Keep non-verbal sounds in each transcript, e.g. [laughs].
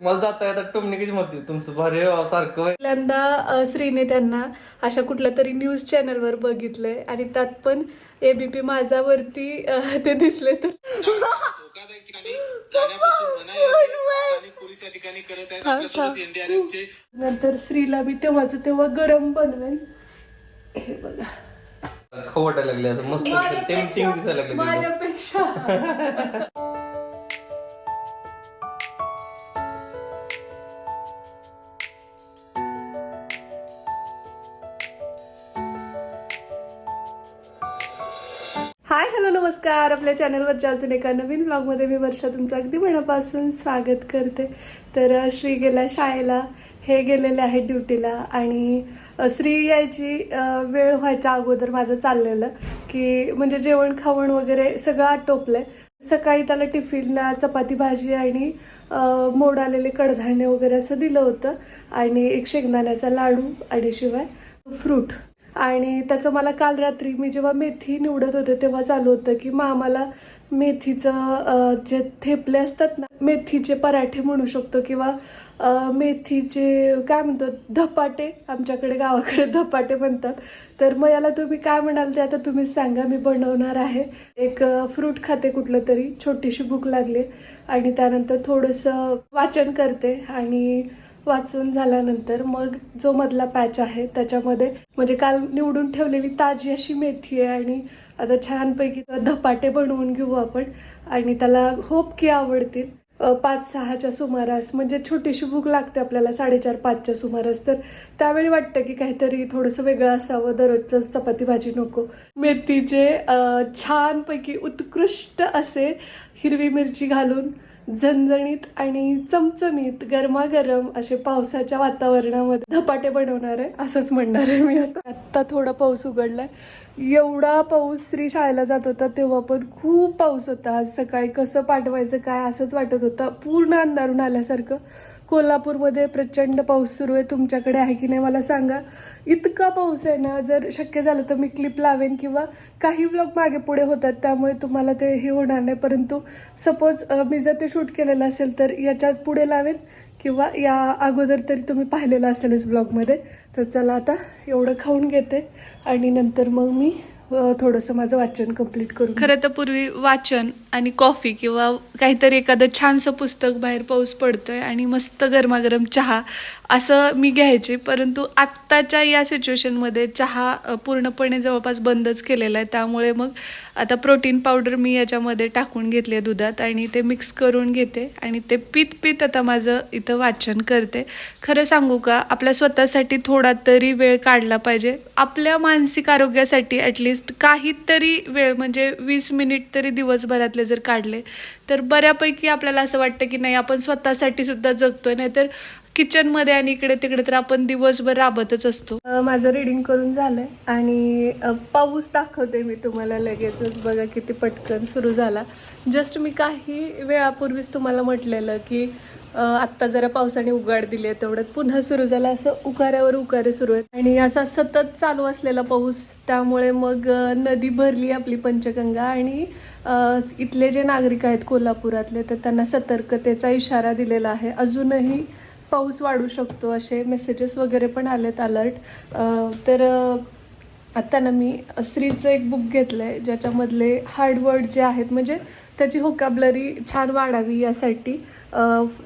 मला जाता येतात टोमनिकीच म्हणते तुमचं भारी आहे सारखं. पहिल्यांदा अ, श्रीने त्यांना अशा कुठल्या तरी न्यूज चॅनलवर बघितलंय आणि त्यात पण एबीपी माझावरती अ, ते दिसले तर धोकादायक ठिकाणी जाण्यापासून मनाई आहे. स्थानिक पोलीस या ठिकाणी करत आहेत आपल्यासोबत एनडीआरएफचे नंतर श्रीला मी तेव्हाच तेव्हा गरम बनवेल हे बघा खाऊ वाटायला लागले असं मस्त टेम्पटिंग दिसायला लागले. माझ्यापेक्षा नमस्कार. आपल्या चॅनलवरच्या अजून एका नवीन ब्लॉगमध्ये मी वर्षा तुमचं अगदी मनापासून स्वागत करते. तर श्री गेला शाळेला हे गेलेले आहेत ड्युटीला आणि श्री यायची वेळ व्हायच्या अगोदर माझं चाललेलं की म्हणजे जेवण खावण वगैरे सगळं आटोपलंय. सकाळी त्याला टिफिनला चपाती भाजी आणि मोड आलेले कडधान्य वगैरे असं दिलं होतं. आणि एक शेंगदाण्याचा लाडू आणि शिवाय फ्रूट. आणि त्याचं मला काल रात्री मी जेव्हा मेथी निवडत होते तेव्हा चालू होतं की मामाला मेथीचं जे थेपले असतात ना मेथीचे पराठे म्हणू शकतो किंवा मेथीचे काय म्हणतात धपाटे आमच्याकडे गावाकडे धपाटे म्हणतात. तर मग याला तुम्ही काय म्हणाल ते आता तुम्हीच सांगा मी बनवणार आहे. एक फ्रूट खाते कुठलं तरी छोटीशी भूक लागली आणि त्यानंतर थोडंसं वाचन करते आणि वाचून झाल्यानंतर मग जो मधला पॅच आहे त्याच्यामध्ये म्हणजे काल निवडून ठेवलेली ताजी अशी मेथी आहे आणि आता छानपैकी धपाटे बनवून घेऊ आपण आणि त्याला होप की आवडतील. पाच सहाच्या सुमारास म्हणजे छोटीशी भूक लागते आपल्याला साडेचार पाचच्या सुमारास तर त्यावेळी वाटतं की काहीतरी थोडंसं वेगळं असावं दररोजचं चपाती भाजी नको. मेथीचे छानपैकी उत्कृष्ट असे हिरवी मिरची घालून झणझणीत आणि चमचमीत गरमागरम असे पावसाच्या वातावरणामध्ये धपाटे बनवणार आहे असंच म्हणणार आहे मी आता. आत्ता थोडा पाऊस उघडलाय. एवढा पाऊस श्री शाळेला जात होता तेव्हा पण खूप पाऊस होता. आज सकाळी कसं पाठवायचं काय असंच वाटत होतं. पूर्ण अंधारून आल्यासारखं. कोल्हापूरमध्ये प्रचंड पाऊस सुरू आहे. तुमच्याकडे आहे की नाही मला सांगा. इतका पाऊस आहे ना जर शक्य झालं तर मी क्लिप लावेन किंवा काही ब्लॉग मागे पुढे होतात त्यामुळे तुम्हाला ते हे होणार नाही. परंतु सपोज मी जर ते शूट केलेलं असेल तर याच्यात पुढे लावेन किंवा या अगोदर तरी तुम्ही पाहिलेलं असेलच ब्लॉगमध्ये तर चला आता एवढं खाऊन घेते आणि नंतर मग मी थोडंसं माझं वाचन कंप्लीट करू खरं तर पूर्वी वाचन आणि कॉफी किंवा काहीतरी एखादं छानसं पुस्तक बाहेर पाऊस पडतोय आणि मस्त गरमागरम चहा असं मी घ्यायचे. परंतु आत्ताच्या या सिच्युएशनमध्ये चहा पूर्णपणे जवळपास बंदच केलेला आहे. त्यामुळे मग आता प्रोटीन पावडर मी याच्यामध्ये टाकून घेतली आहे दुधात आणि ते मिक्स करून घेते आणि ते पीत पीत आता माझं इथं वाचन करते. खरं सांगू का आपल्या स्वतःसाठी थोडा तरी वेळ काढला पाहिजे. आपल्या मानसिक आरोग्यासाठी ॲटलिस्ट काहीतरी वेळ म्हणजे वीस मिनिट तरी दिवसभरात दिवसभरातले जर काढले तर बऱ्यापैकी आपल्याला असं वाटतं की नाही आपण स्वतःसाठी सुद्धा जगतोय नाहीतर किचनमध्ये आणि इकडे तिकडे तर आपण दिवसभर राबतच असतो. माझं रिडिंग करून झालंय आणि पाऊस दाखवते मी तुम्हाला लगेचच. बघा किती पटकन सुरू झाला. जस्ट मी काही वेळापूर्वीच तुम्हाला म्हटलेलं की आत्ता जरा पावसाने उघाड दिली आहे तेवढ्यात पुन्हा सुरू झाला असं उकाऱ्यावर उकारे सुरू आहेत. आणि असा सतत चालू असलेला पाऊस त्यामुळे मग नदी भरली आपली पंचगंगा आणि इथले जे नागरिक आहेत कोल्हापुरातले तर त्यांना सतर्कतेचा इशारा दिलेला आहे. अजूनही पाऊस वाढू शकतो असे मेसेजेस वगैरे पण आलेत अलर्ट तर अ, आता ना मी स्त्रीचं एक बुक घेतलं आहे ज्याच्यामधले हार्ड वर्ड जे आहेत म्हणजे त्याची होकॅबलरी छान वाढावी यासाठी.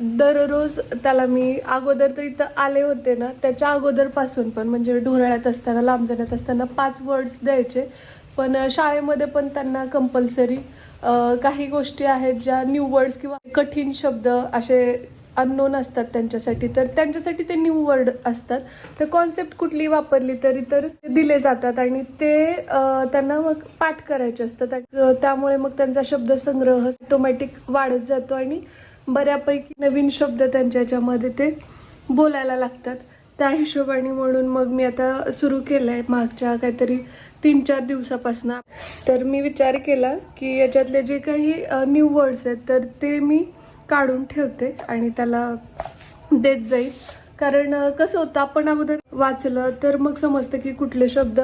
दररोज त्याला मी अगोदर तर इथं आले होते ना त्याच्या अगोदरपासून पण म्हणजे ढोरळ्यात असताना लांब जाण्यात असताना पाच वर्ड्स द्यायचे. पण शाळेमध्ये पण त्यांना कंपल्सरी काही गोष्टी आहेत ज्या न्यू वर्ड्स किंवा कठीण शब्द असे अननोन असतात त्यांच्यासाठी. तर त्यांच्यासाठी ते न्यू वर्ड असतात. तर कॉन्सेप्ट कुठली वापरली तरी तर ते दिले जातात आणि ते त्यांना मग पाठ करायचे असतात. त्यामुळे मग त्यांचा शब्दसंग्रह ऑटोमॅटिक वाढत जातो आणि बऱ्यापैकी नवीन शब्द त्यांच्या याच्यामध्ये ते बोलायला लागतात. त्या हिशोबाने म्हणून मग मी आता सुरू केलं आहे मागच्या काहीतरी तीन चार दिवसापासून. तर मी विचार केला की याच्यातले जे काही न्यू वर्ड्स आहेत तर ते मी काढून ठेवते आणि त्याला देत जाईल. कारण कसं होतं आपण अगोदर वाचलं तर मग समजतं की कुठले शब्द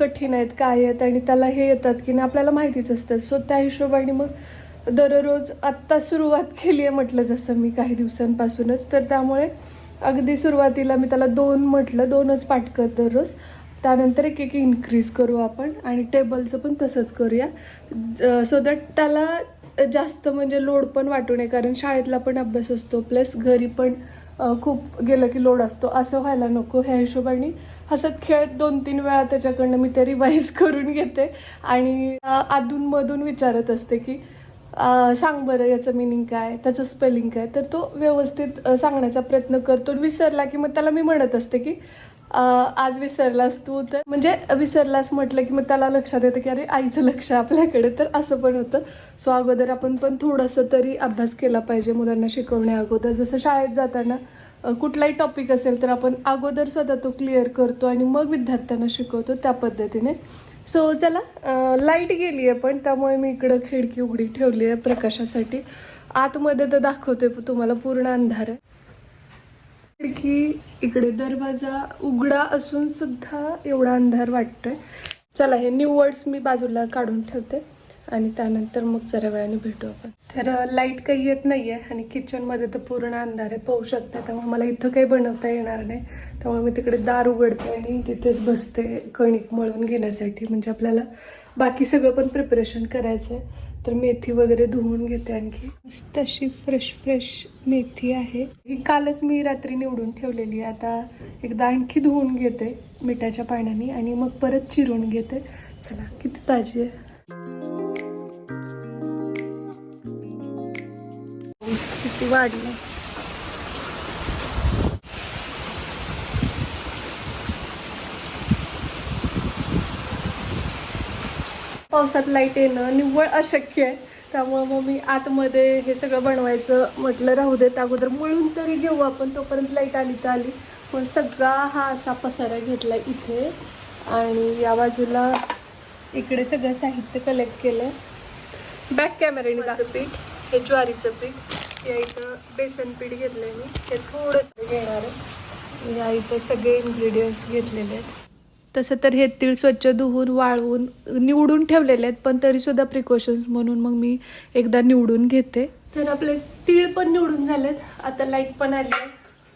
कठीण आहेत काय आहेत आणि त्याला हे येतात की नाही आपल्याला माहितीच असतं. सो त्या हिशोबाने मग दररोज आत्ता सुरुवात केली आहे म्हटलं जसं मी काही दिवसांपासूनच. तर त्यामुळे अगदी सुरुवातीला मी त्याला दोन म्हटलं दोनच पाठकत दररोज. त्यानंतर एक एक इन्क्रीज करू आपण आणि टेबलचं पण तसंच करूया. सो दॅट त्याला जास्त म्हणजे लोड पण वाटू नये कारण शाळेतला पण अभ्यास असतो प्लस घरी पण खूप गेलं की लोड असतो. असं व्हायला नको ह्या हिशोबाने. हसत खेळत दोन तीन वेळा त्याच्याकडनं मी ते रिवाईज [laughs] करून घेते. आणि अधूनमधून विचारत असते की सांग बरं याचं मिनिंग काय त्याचं स्पेलिंग काय. तर तो व्यवस्थित सांगण्याचा प्रयत्न करतो. विसरला की मग त्याला मी म्हणत असते की आज विसरलास तू तर. म्हणजे विसरलास म्हटलं की मग त्याला लक्षात येतं की अरे आईचं लक्ष आपल्याकडे. तर असं पण होतं. सो अगोदर आपण पण थोडंसं तरी अभ्यास केला पाहिजे मुलांना शिकवण्या अगोदर. जसं शाळेत जाताना कुठलाही टॉपिक असेल तर आपण अगोदर स्वतः तो क्लिअर करतो आणि मग विद्यार्थ्यांना शिकवतो त्या पद्धतीने. सो चला लाइट गेली आहे पण त्यामुळे मी इकडं खिडकी उघडी ठेवली आहे प्रकाशासाठी. आतमध्ये तर दाखवते तुम्हाला पूर्ण अंधार. आहे खिडकी इकडे दरवाजा उघडा असून सुद्धा एवढा अंधार वाटतोय. चला हे निवड्स मी बाजूला काढून ठेवते आणि त्यानंतर मग जरा वेळाने भेटू आपण. तर लाइट काही येत नाही आहे आणि किचनमध्ये तर पूर्ण अंधार आहे पाहू शकता. त्यामुळे मला इथं काही बनवता येणार नाही. त्यामुळे मी तिकडे दार उघडते आणि तिथेच बसते कणिक मळून घेण्यासाठी. म्हणजे आपल्याला बाकी सगळं पण प्रिपरेशन करायचं आहे तर मेथी वगैरे धुवून घेते आणखी. मस्त अशी फ्रेश फ्रेश मेथी आहे. ही कालच मी रात्री निवडून ठेवलेली आहे. आता एकदा आणखी धुवून घेते मिठाच्या पाण्याने आणि मग परत चिरून घेते. चला किती ताजी आहे. पाऊस किती वाढला पावसात लाइट येणं निव्वळ अशक्य आहे. त्यामुळं मग मी आतमध्ये हे सगळं बनवायचं म्हटलं राहू देत अगोदर. मळून तरी घेऊ आपण तोपर्यंत लाइट आली तर आली. पण सगळा हा असा पसारा घेतला इथे. आणि या बाजूला इकडे सगळं साहित्य कलेक्ट केलंय. बॅक कॅमेऱ्याने पीठ हे ज्वारीचं पीठ या इथं बेसन पीठ घेतलंय मी. हे थोडंसं घेणार आहे. या इथं सगळे इन्ग्रेडियंट्स घेतलेले आहेत. तसं तर हे तीळ स्वच्छ धुवून वाळवून निवडून ठेवलेले आहेत पण तरी सुद्धा प्रिकॉशन्स म्हणून मग मी एकदा निवडून घेते. तर आपले तीळ पण निवडून झालेत. आता लाइट पण आली आहे.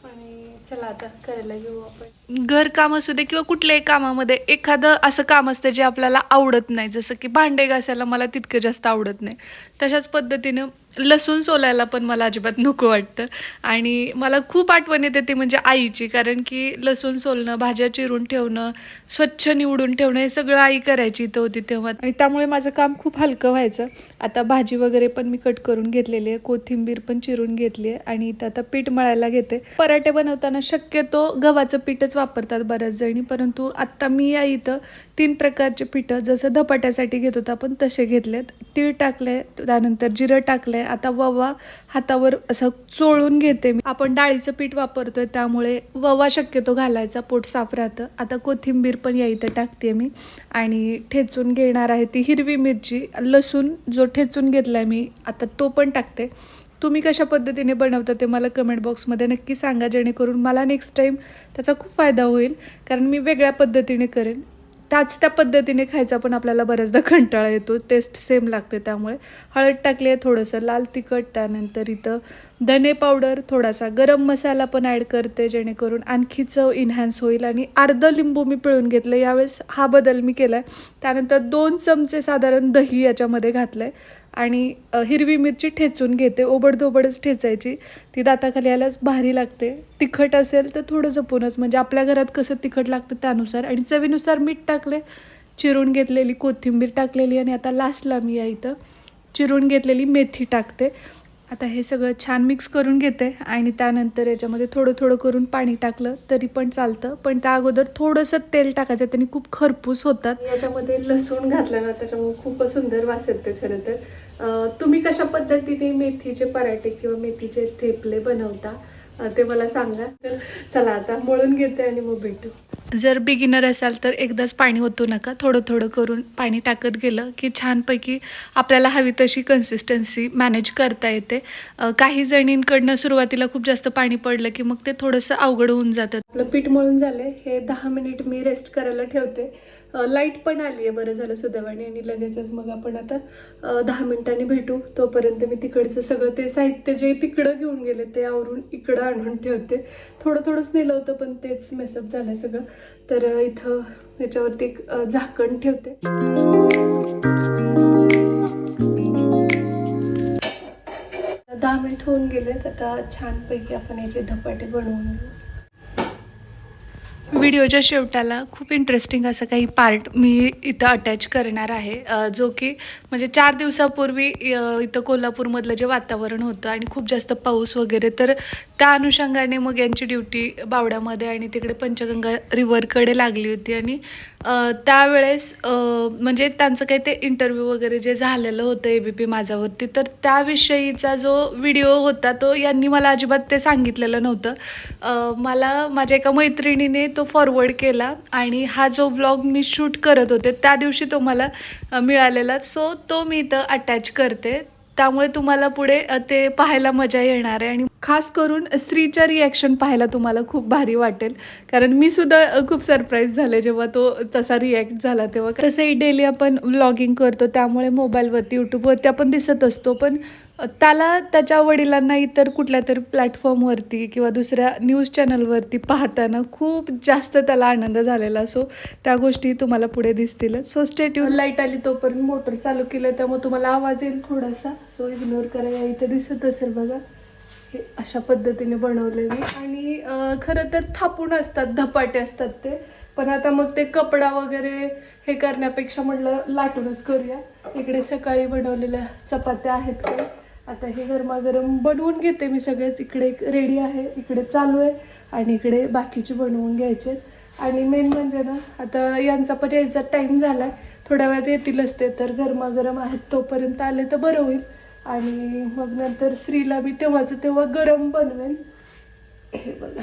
आणि चला आता करायला घेऊ आपण. घरकाम असू दे किंवा कुठल्याही कामामध्ये एखादं असं काम असतं जे आपल्याला आवडत नाही. जसं की भांडे घासायला मला तितकं जास्त आवडत नाही. तशाच पद्धतीनं लसूण सोलायला पण मला अजिबात नको वाटतं. आणि मला खूप आठवण येते ती म्हणजे आईची. कारण की लसूण सोलणं भाज्या चिरून ठेवणं स्वच्छ निवडून ठेवणं हे सगळं आई करायची इथं होती तेव्हा. आणि त्यामुळे माझं काम खूप हलकं व्हायचं. आता भाजी वगैरे पण मी कट करून घेतलेली आहे. कोथिंबीर पण चिरून घेतली आहे. आणि इथं आता पीठ मळायला घेते. पराठे बनवताना शक्यतो गव्हाचं पीठच वापरतात बऱ्याच जणी परंतु आत्ता मी या इथं तीन प्रकारचे पिठं जसं धपाट्यासाठी घेत होतं आपण तसे घेतलेत. तीळ टाकले त्यानंतर जिरं टाकलंय. आता ववा हातावर असं चोळून घेते मी. आपण डाळीचं पीठ वापरतोय त्यामुळे ववा शक्यतो घालायचा पोट साफ राहतं. आता कोथिंबीर पण या इथं टाकते मी. आणि ठेचून घेणार आहे ती हिरवी मिरची. लसूण जो ठेचून घेतलाय मी आता तो पण टाकते. तुम्ही कशा पद्धतीने बनवता ते मला कमेंट बॉक्समध्ये नक्की सांगा जेणेकरून मला नेक्स्ट टाईम त्याचा खूप फायदा होईल कारण मी वेगळ्या पद्धतीने करेन. त्याच त्या पद्धतीने खायचा पण आपल्याला बऱ्याचदा कंटाळा येतो टेस्ट सेम लागते त्यामुळे. हळद टाकली आहे थोडंसं लाल तिखट त्यानंतर इथं धने पावडर थोडासा गरम मसाला पण ॲड करते जेणेकरून आणखी चव इन्हॅन्स होईल आणि अर्धं लिंबू मी पिळून घेतलं यावेळेस हा बदल मी केला आहे त्यानंतर दोन चमचे साधारण दही याच्यामध्ये घातलं आहे आणि हिरवी मिरची ठेचून घेते ओबडधोबडच ठेचायची. ती दाताखाली आल्यास भारी लागते. तिखट असेल तर थोडं जपूनच म्हणजे आपल्या घरात कसं तिखट लागतं त्यानुसार. आणि चवीनुसार मीठ टाकले चिरून घेतलेली कोथिंबीर टाकलेली आणि आता लास्टला मी या इथं चिरून घेतलेली मेथी टाकते. आता हे सगळं छान मिक्स करून घेते आणि त्यानंतर याच्यामध्ये थोडं थोडं करून पाणी टाकलं तरी पण चालतं. पण त्या अगोदर थोडंसं तेल टाकायचं त्यांनी खूप खरपूस होतात. याच्यामध्ये लसूण घातलं ना त्याच्यामुळे खूपच सुंदर वास येते खरं तर. तुम्ही कशा पद्धतीने मेथीचे पराठे किंवा मेथीचे थेपले बनवता? ते मला सांगा. तर चला आता मळून घेते आणि मग भेटू. जर बिगिनर असाल तर एकदाच पाणी ओतू नका. थोडं थोडं करून पाणी टाकत गेलं की छानपैकी आपल्याला हवी तशी कन्सिस्टन्सी मॅनेज करता येते. काही जणींकडनं सुरुवातीला खूप जास्त पाणी पडलं की मग ते थोडंसं अवघड होऊन जातं. आपलं पीठ मळून झालंय. हे दहा मिनिट मी रेस्ट करायला ठेवते. लाइट पण आली आहे. बरं झालं सुदैवाने. आणि लगेचच मग आपण आता दहा मिनिटांनी भेटू. तोपर्यंत मी तिकडचं सगळं ते साहित्य जे तिकडं घेऊन गेले ते आवरून इकडं आणून ठेवते. थोडं थोडंच नेलं होतं पण तेच मेसअप झालं सगळं. तर इथं याच्यावरती एक, झाकण ठेवते. दहा मिनिट होऊन गेलेत. आता छानपैकी आपण याचे धपाटे बनवून घेऊ. व्हिडिओच्या शेवटाला खूप इंटरेस्टिंग असं काही पार्ट मी इथं अटॅच करणार आहे. जो की म्हणजे चार दिवसापूर्वी इथं कोल्हापूरमधलं जे वातावरण होतं आणि खूप जास्त पाऊस वगैरे तर त्या अनुषंगाने मग यांची ड्युटी बावड्यामध्ये आणि तिकडे पंचगंगा रिव्हरकडे लागली होती आणि त्यावेळेस म्हणजे त्यांचं काही ते इंटरव्ह्यू वगैरे जे झालेलं होतं ए बी पी माझ्यावरती तर त्याविषयीचा जो व्हिडिओ होता तो यांनी मला अजिबात ते सांगितलेलं नव्हतं. मला माझ्या एका मैत्रिणीने तो फॉरवर्ड केला आणि हा जो व्लॉग मी शूट करत होते त्या दिवशी तो मला मिळालेला. सो तो मी इथं अटॅच करते. त्यामुळे तुम्हाला पुढे ते पाहायला मजा येणार आहे. आणि खास करून स्त्रीच्या रिॲक्शन पाहायला तुम्हाला खूप भारी वाटेल. कारण मी सुद्धा खूप सरप्राईज झाले जेव्हा तो तसा रिॲक्ट झाला तेव्हा. तसंही डेली आपण व्लॉगिंग करतो त्यामुळे मोबाईलवरती यूट्यूबवरती आपण दिसत असतो. पण त्याला त्याच्या वडिलांना इतर कुठल्या तरी प्लॅटफॉर्मवरती किंवा दुसऱ्या न्यूज चॅनलवरती पाहताना खूप जास्त त्याला आनंद झालेला. सो त्या गोष्टी तुम्हाला पुढे दिसतीलच सो स्टेट्यू लाइट आली तोपर्यंत मोटर चालू केलं त्यामुळे तुम्हाला आवाज येईल थोडासा. सो इग्नोर करायला इथे दिसत असेल बघा. हे अशा पद्धतीने बनवले मी. आणि खरं तर थापून असतात धपाटे असतात ते. पण आता मग ते कपडा वगैरे हे करण्यापेक्षा म्हटलं लाटूनच करूया. इकडे सकाळी बनवलेल्या चपात्या आहेत का आता हे गरमागरम बनवून घेते मी सगळेच. इकडे एक रेडी आहे इकडे चालू आहे आणि इकडे बाकीचे बनवून घ्यायचे आणि मेन म्हणजे ना आता यांचा पण यायचा टाईम झाला आहे थोड्या वेळात येतीलच ते तर गरमागरम आहेत तोपर्यंत आले तर बरं होईल. आणि मग नंतर स्त्रीला मी तेव्हाचं तेव्हा गरम बनवेन. हे बघा.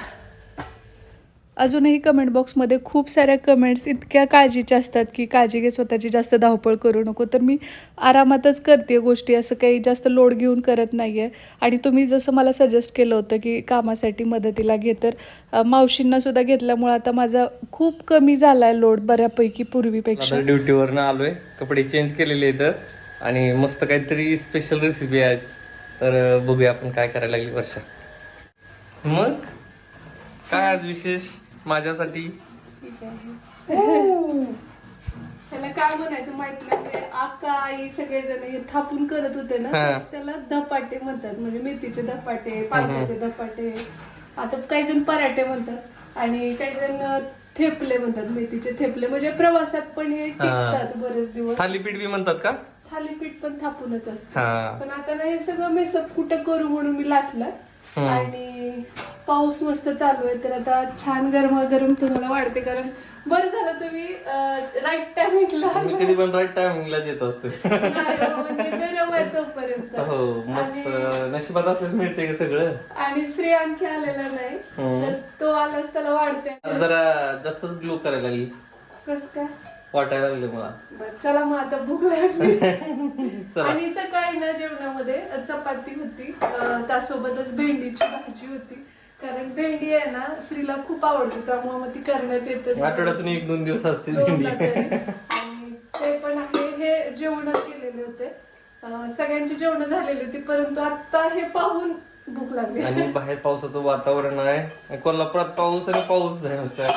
अजूनही कमेंट बॉक्समध्ये खूप साऱ्या कमेंट्स इतक्या काळजीच्या असतात की काळजी घे स्वतःची जास्त धावपळ करू नको. तर मी आरामातच करते गोष्टी असं काही जास्त लोड घेऊन करत नाही आहे आणि तुम्ही जसं मला सजेस्ट केलं होतं की कामासाठी मदतीला घे तर मावशींनासुद्धा मावशींना सुद्धा घेतल्यामुळं आता माझा खूप कमी झाला आहे लोड बऱ्यापैकी पूर्वीपेक्षा. ड्युटीवरनं आलो आहे कपडे चेंज केलेले तर. आणि मस्त काहीतरी स्पेशल रेसिपी आहे तर बघूया आपण काय करायला लागली वर्षा. मग? काय आज विशेष? माझ्यासाठी. त्याला काय म्हणायचं माहीत नाही. आका आई सगळेजण हे थापून करत होते ना हा. त्याला धपाटे म्हणतात. म्हणजे मेथीचे धपाटे पालकाचे धपाटे आता काही जण पराठे म्हणतात आणि काही जण थेपले म्हणतात मेथीचे थेपले. म्हणजे प्रवासात पण हे टिकतात बरेच दिवस. थालीपीठ बी म्हणतात का? थालीपीठ पण थापूनच असतं. हा. पण आता ना हे सगळं मेसअप कुठं करू म्हणून मी लाटलं. आणि पाऊस मस्त चालू आहे तर आता छान गरमागरम तुम्हाला वाढते कारण बरं झालं तुम्ही राईट टायमिंगला मी कधी पण राईट टायमिंगलाच येत असतो. म्हणजे गरम आहे तोपर्यंत. हो मस्त. नशिबात असल्याच मिळते का सगळं? आणि श्री आणखी आलेला नाही तर तो आलाच त्याला वाढते. जरा जास्तच ग्लो करायला लागली कस काय? वाटायला लागले मला. बरं, चला मग आता भूक लागली. [laughs] चला. आणि सकाळी ना जेवणामध्ये चपाती होती. अं, त्यासोबतच भेंडीची भाजी होती. कारण भेंडी आहे ना स्त्रीला खूप आवडते त्यामुळे मग ती करण्यात येतच आठवड्यातून एक दोन दिवस असतील दोनदा भेंडी. तरी. [laughs] आणि ते पण आहे. हे जेवण केलेले होते. अं, सगळ्यांची जेवण झालेली होती परंतु आता हे पाहून भूक लागली. आणि बाहेर पावसाचं वातावरण आहे. कोल्हापुरात पाऊस आणि पाऊस आहे नुसता.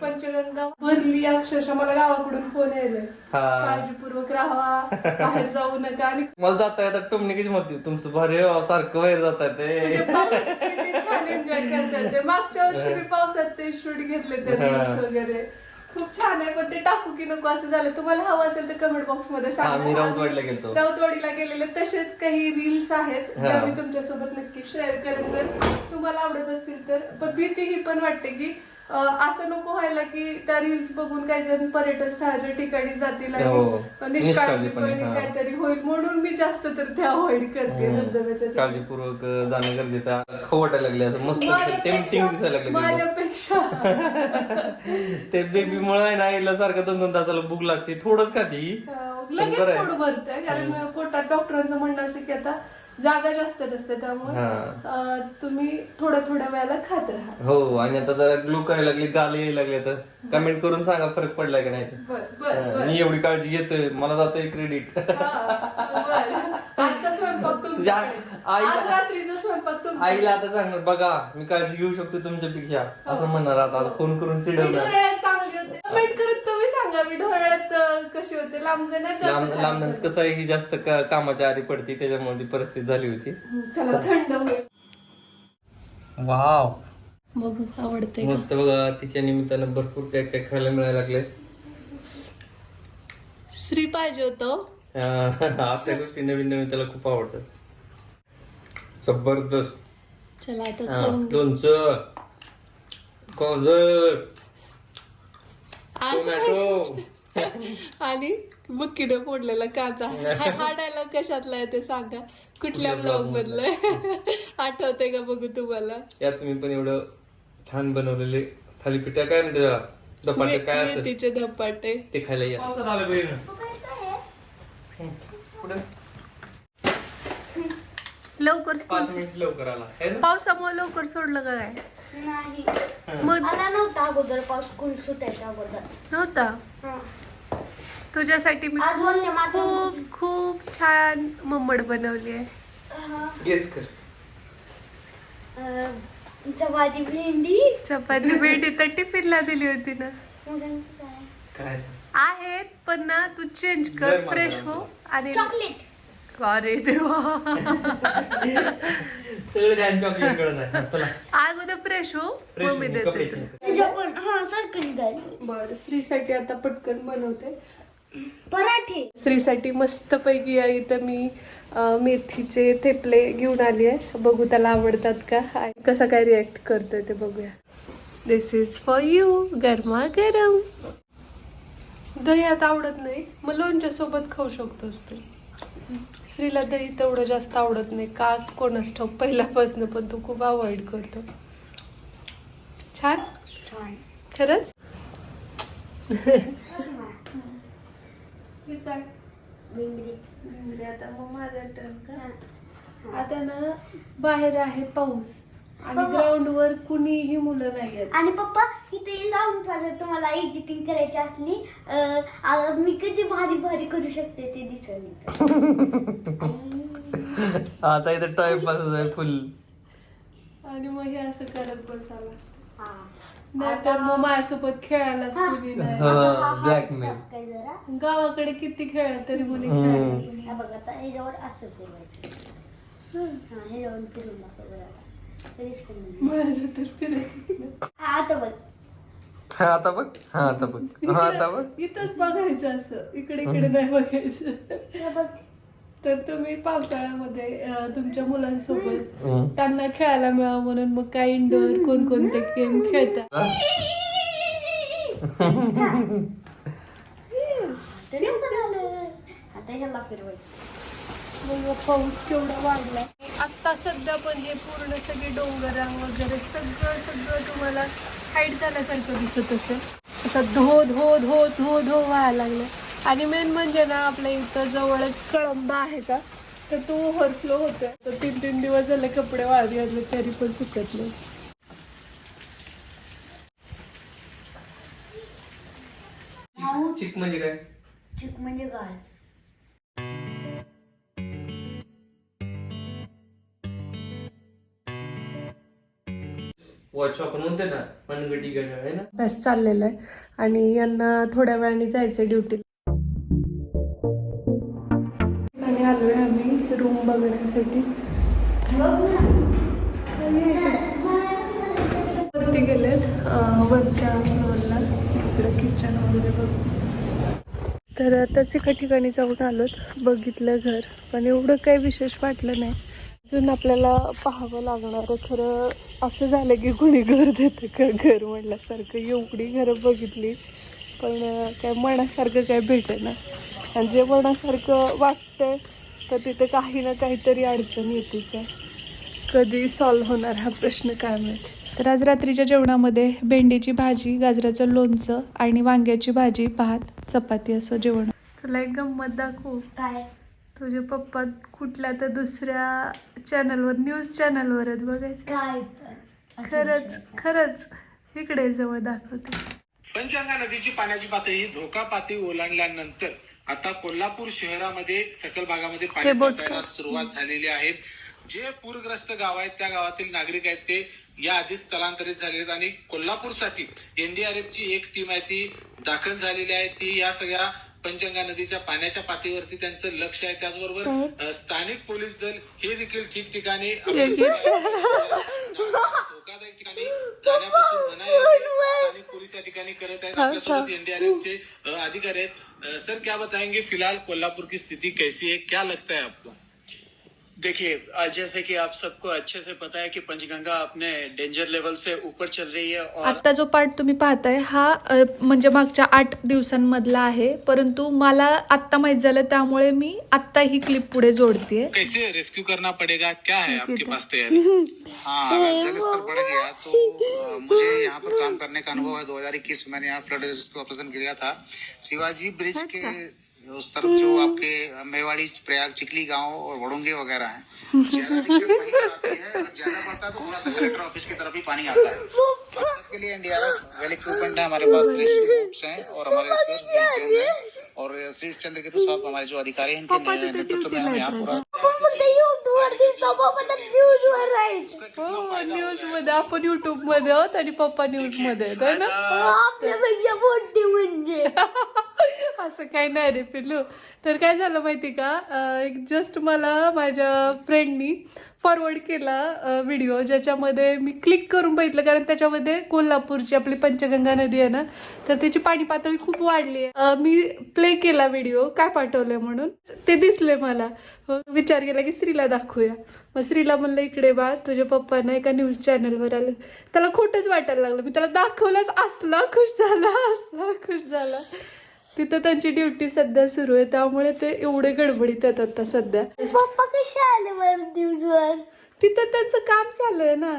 पंचगंगा भरली अक्षरशः. मला गावाकडून फोन यायलाय. हा. काळजीपूर्वक राहावा बाहेर जाऊ नका. आणि मला जाता येतात टोमणी कशी म्हणते तुमचं भारी आहे, सारखं बाहेर जात ते म्हणजे छान एन्जॉय करतात ते. मागच्या वर्षी मी पावसात ते शूट घेतले ते रील्स वगैरे. खूप छान आहे पण ते टाकू की नको असं झालं. तुम्हाला हवं असेल तर कमेंट बॉक्समध्ये हा, सांगा राऊतवाडीला गेलतो. राऊतवाडीला गेलेले तसेच काही रील्स आहेत ज्या मी तुमच्यासोबत नक्की शेअर करेन जर तुम्हाला आवडत असतील तर पण भीती ही पण वाटते की असं नको व्हायला की त्या रील्स बघून काही जण पर्यटन स्थळाच्या ठिकाणी जातील हो. आणि निष्काळजीपणे, निष्काळजीपणे हा. काहीतरी होईल म्हणून मी जास्त तर ते अवॉइड करते धबधब्याच्या तिथे. काळजीपूर्वक जाणं गरजेचं आहे. खाऊ वाटायला लागले असं मस्त टेम्पटिंग दिसायला लागले ते. माझ्यापेक्षा [laughs] ते बेबी मुळे आहे ना हिला सारखं दोन दोन तासाला भूक लागते थोडंच खाती अं, लगेच बरं आहे. पोट भरतंय कारण पोटात डॉक्टरांचं म्हणणं असं की आता जागा जास्त नसते त्यामुळे तुम्ही थोड्या थोड्या वेळाला खात राहा. हो आणि आता जरा ग्लो करायला लागली गाल यायला लागले तर कमेंट करून सांगा फरक पडलाय का नाही ते. बर बर हा, मी एवढी काळजी घेतोय मला जातोय क्रेडिट बर. आजचा स्वयंपाक तुझ्या तुमच्याकडे आईला- आज रात्रीचा स्वयंपाक तुमच्या आईला आता सांगणार बघा मी काळजी घेऊ शकतो तुमच्यापेक्षा असं म्हणणार आता आता फोन करून मी चिडवणार. ढोरळ्यात चांगली होते. कमेंट करत तुम्ही सांगा मी ढोरळ्यात अं, कशी होते. लांब जाण्यात लांब जास्त लांब खायचं. कसं आहे ही जास्त का- कामाच्या आरी पडते त्याच्यामुळे ती परिस्थिती झाली होती. चला थंड होईल. वाव. मग आवडते मस्त बघा तिच्या निमित्तानं भरपूर काय काय खायला मिळायला लागले श्री पाहिजे होतं. आपल्या गोष्टी नवीन नवीन त्याला खूप आवडतात. जबरदस्त. चला आता खाऊन घे. लोणचं कोजर आज टोमॅटो. [laughs] आणि बुक्कीने फोडलेला कांदा. हा हा डायलॉग कशातला आहे ते सांगा. कुठल्या ब्लॉग मधलं? [laughs] आठवते का बघू तुम्हाला? या तुम्ही पण एवढं छान बनवलेले थालीपीठ काय म्हणते त्याला धपाटे काय असेल? मेथीचे धपाटे. ते खायला या. पुढे लवकर पाच मिनिट लवकर आला. है ना? पावसामुळे लवकर सोडलं का काय? नाही. मग आला नव्हता अगोदर पाऊस स्कूल सुटायच्या अगोदर. नव्हता? हा. तुझ्यासाठी मी आज. खूप खूप छान मम्मड बनवली आहे. हा. गेस कर. अं, चपाती भेंडी. चपाती भेंडी तर टिफिनला दिली होती ना. मुलांची काय? काय आहेत पण ना तू चेंज कर फ्रेश. हो आणि चॉकलेट अरे देवा. अगोदर फ्रेश हो मम्मी देते हा बर स्त्रीसाठी आता पटकन बनवते. पराठे. स्त्रीसाठी मस्त पैकी इथं मी मेथीचे थेपले घेऊन आली आहे. बघू त्याला आवडतात का? आणि कसा काय रिॲक्ट करतोय ते बघूया. दिस इज फॉर यू गरमा गरम. दही आता आवडत नाही. मग लोणच्या सोबत खाऊ शकतोस तू. स्त्रीला दही तेवढं जास्त आवडत नाही. का कोणास ठाऊक पहिल्यापासून पण तू खूप अवॉइड करतो. छान? [laughs] खरंच बिंबरी म्हणजे आता मग माझा टर्न का. आता ना बाहेर आहे पाऊस आणि. ग्राउंड वर कुणीही मुलं नाही आहेत आणि पप्पा इथे लावून जर तुम्हाला एडिटिंग करायची असली अं, आ- मी किती भारी भारी करू शकते ते दिसेल इथं. आता इथं टाइमपास आहे फुल आणि मग हे असं करत हा. नाहीतर मग माझ्यासोबत खेळायलाच. कुणी नाही. जरा गावाकडे किती खेळ तरी मुली. खेळायला कोणी हा बघ आता ह्याच्यावर असं फिरवायचं हा ह्याच्यावर फिरून दाखव बरं आता. कधीच फिरलं नाही. माझं तर फिरायचं. हा आता बघ. हा आता बघ. हा आता बघ. हा आता बघ. इथंच बघायचं असं. इकडे इकडे नाही बघायचं. हे बघ. तर तुम्ही पावसाळ्यामध्ये अं, तुमच्या मुलांसोबत. त्यांना खेळायला मिळावं म्हणून मग काय इंडोर कोणकोणते गेम खेळतात आता. आता ह्याला फिरवायचं. मग पाऊस केवढा वाढला आता सध्या पण हे पूर्ण सगळे डोंगर वगैरे सगळं सगळं तुम्हाला हाईट झाल्यासारखं दिसत असेल. असा धो धो धो धो धो व्हायला लागला आणि मेन म्हणजे ना आपल्या इथं जवळच कळंबा आहे का? तर तो ओव्हरफ्लो होतोय. तर तीन तीन दिवस झाले कपडे वाळत घातले तरी पण सुकत नाही. चिक म्हणजे काय? चिक म्हणजे वॉच आपण म्हणते ना आहे ना? अभ्यास चाललेला आहे. आणि यांना थोड्या वेळाने जायचं ड्युटीला आलो आहे आम्ही रूम बघण्यासाठी. वरती गेलेत वरच्या फ्लोअरला इकडं किचन वगैरे बघ. तर आताच एका ठिकाणी जाऊन आलोत बघितलं घर पण एवढं काही विशेष वाटलं नाही. अजून आपल्याला पाहावं लागणार खरं असं झालं की कोणी घर देतं का? घर म्हणल्यासारखं एवढी घरं बघितली. पण काय मनासारखं काय भेटेना. आणि जे मनासारखं वाटतंय तर तिथे काही ना काहीतरी अडचण येतेच आहे कधी सॉल्व्ह होणार हा प्रश्न काय माहिती? तर आज रात्रीच्या जेवणामध्ये भेंडीची भाजी गाजराचं लोणचं आणि वांग्याची भाजी भात चपाती असं जेवण. तुला एक गंमत दाखवू? काय? तुझे पप्पा कुठल्या तर दुसऱ्या चॅनलवर न्यूज चॅनलवर आहेत बघायचं. काय खरंच. खरंच. इकडे जवळ दाखवते. पंचगंगा नदीची पाण्याची पातळी धोका पातळी ओलांडल्यानंतर आता कोल्हापूर शहरामध्ये सकल भागामध्ये पाणी साचायला? सुरुवात झालेली आहे. जे पूरग्रस्त गाव आहेत त्या गावातील नागरिक आहेत ते या आधीच स्थलांतरित झालेले आहेत आणि कोल्हापूरसाठी एनडीआरएफ ची एक टीम आहे ती दाखल झालेली आहे. ती या सगळ्या पंचगंगा नदीच्या पाण्याच्या पातळीवरती त्यांचं लक्ष आहे. त्याचबरोबर स्थानिक पोलीस दल हे देखील ठिकठिकाणी धोकादायक ठिकाणी जाण्यापासून मनाई. स्थानिक पोलीस ठिकाणी करत आहेत. आपल्यासोबत एनडीआरएफ चे अधिकारी आहेत. सर क्या बताएंगे? फिलहाल कोल्हापुर की स्थिति कैसी है? क्या लगता है आपको? देखिए आज जैसे कि आप सबको अच्छे से पता है कि पंचगंगा अपने डेंजर लेवल से ऊपर चल रही है और आत्ता जो पार्ट तुम्ही पाहताय हा म्हणजे मागच्या आठ दिवसांमधला आहे परंतु मला आत्ता माहीत झालं त्यामुळे मी आत्ता ही क्लिप पुढे जोडतीये. कैसे रेस्क्यू करना पड़ेगा? क्या है आपके पास तैयारी? हाँ अगर जलस्तर बढ़ गया तो मुझे यहाँ पर काम करने का अनुभव है। 2021 में मैंने यहाँ फ्लड रेस्क्यू ऑपरेशन किया था। शिवाजी ब्रिज के उस तरफ़ जो आपके मेवाड़ी प्रयाग चिकली गाँव और वड़ोंगे वगैरह हैं। [laughs] ज़्यादा दिक्कत वहीं पर आती है अगर ज़्यादा पड़ता है तो थोड़ा सा कलेक्टर ऑफ़िस की तरफ़ ही पानी आता है। [laughs] सबके लिए एनडीआरएफ वेल इक्विपमेंट है हमारे पास रेस्क्यू हैं और हमारे और श्री चंद्र केतु साहब हमारे जो अधिकारी हैं इनके नेतृत्व में हम यहाँ पूरा आपण फक्त युट्यूबवर दिसतो पप्पा तर न्यूजवर राहायचं हो न्यूजमध्ये. आपण युट्यूबमध्ये आहोत आणि पप्पा न्यूजमध्ये आहेत, है ना? मोठी म्हणजे. [laughs] असं काही नाही रे पिल्लू. तर काय झालं माहिती का? जस्ट मला माझ्या फ्रेंडनी फॉरवर्ड केला व्हिडिओ ज्याच्यामध्ये मी क्लिक करून बघितलं. कारण त्याच्यामध्ये कोल्हापूरची आपली पंचगंगा नदी आहे ना तर त्याची पाणी पातळी खूप वाढली आहे. मी प्ले केला व्हिडिओ काय पाठवलंय म्हणून? ते दिसले मला. विचार केला की स्त्रीला दाखवूया. मग स्त्रीला म्हणलं इकडे बा तुझ्या पप्पांना एका न्यूज चॅनलवर आले. त्याला खोटंच वाटायला लागलं. मी त्याला दाखवलंच असला खुश झाला असला खुश झाला. तिथं त्यांची ड्युटी सध्या सुरू आहे त्यामुळे ते एवढे गडबडीत आहेत आता सध्या. पप्पा कसे आले वर न्यूजवर तिथं त्यांचं काम चालू आहे ना.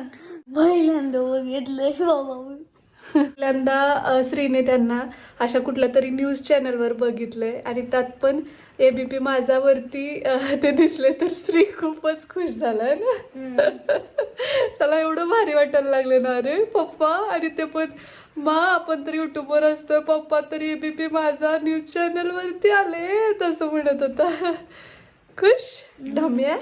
पहिल्यांदा बघितलंय बाबा पहिल्यांदा श्रीने त्यांना अशा कुठल्या तरी न्यूज चॅनलवर बघितलंय आणि त्यात पण एबीपी माझावरती अ, ते दिसले तर श्री खूपच खुश झालाय ना. [laughs] त्याला एवढं भारी वाटायला लागले ना अरे पप्पा. आणि ते पण मा आपण तर युट्यूबवर असतोय. पप्पा तर एबीपी माझा न्यूज चॅनलवरती आले तसं म्हणत होता. खुश? धम्या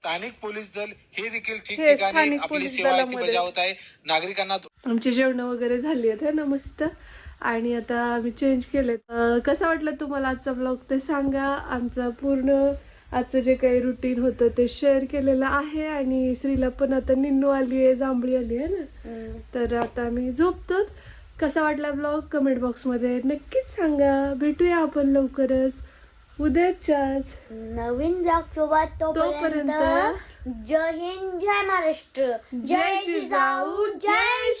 स्थानिक पोलीस दल हे देखील ठिकठिकाणी स्थानिक आपली पोलीस सेवा आहे ती दलामध्ये. बजावत आहे. नागरिकांना आमची जेवणं वगैरे झाली आहेत है ना मस्त आणि आता आम्ही चेंज केले कसा वाटलं तुम्हाला आजचा ब्लॉग ते सांगा. आमचं पूर्ण आजचं जे काही रुटीन होतं ते शेअर केलेलं आहे आणि श्रीला पण आता निन्नू आली आहे जांभळी आली आहे ना? तर आता आम्ही झोपतो. कसा वाटला ब्लॉग कमेंट बॉक्समध्ये नक्कीच सांगा. भेटूया आपण लवकरच. उद्याच्याच. नवीन ब्लॉग सोबत तोपर्यंत जय हिंद जय महाराष्ट्र. जय जिजाऊ जय